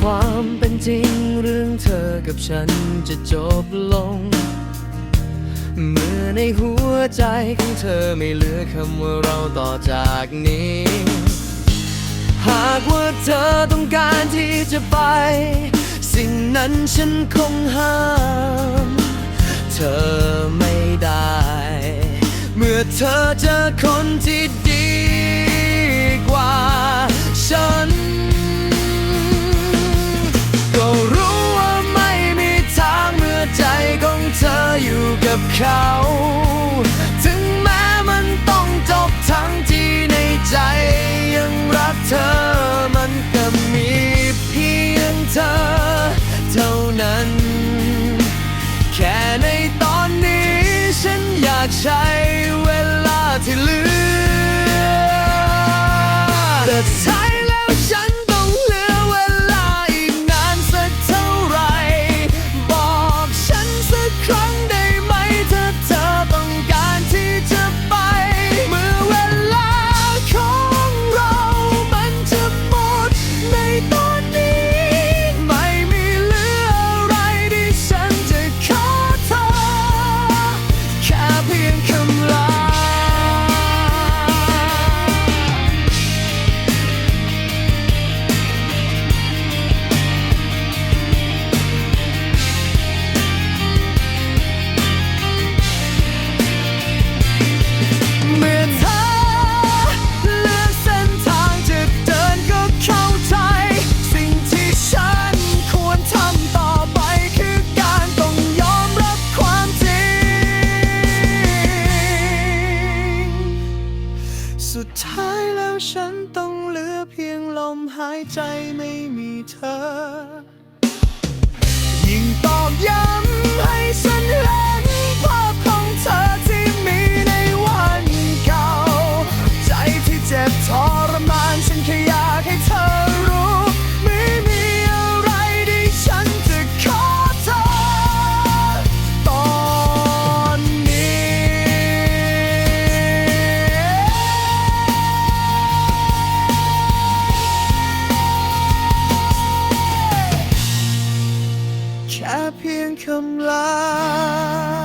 ความเป็นจริงเรื่องเธอกับฉันจะจบลง เมื่อในหัวใจของเธอไม่เหลือคำว่าเราต่อจากนี้ หากว่าเธอต้องการที่จะไป สิ่งนั้นฉันคงห้าม เธอไม่ได้ เมื่อเธอเจอคนที่ เขา ถึงแม้มันต้องจบทั้งที่ในใจ ยังรักเธอ มันก็มีเพียงเธอ เท่านั้น แค่ในตอนนี้ฉันอยากใช้เว สุดท้ายแล้วฉันต้องเหลือเพียงลมหายใจไม่มีเธอ คำลา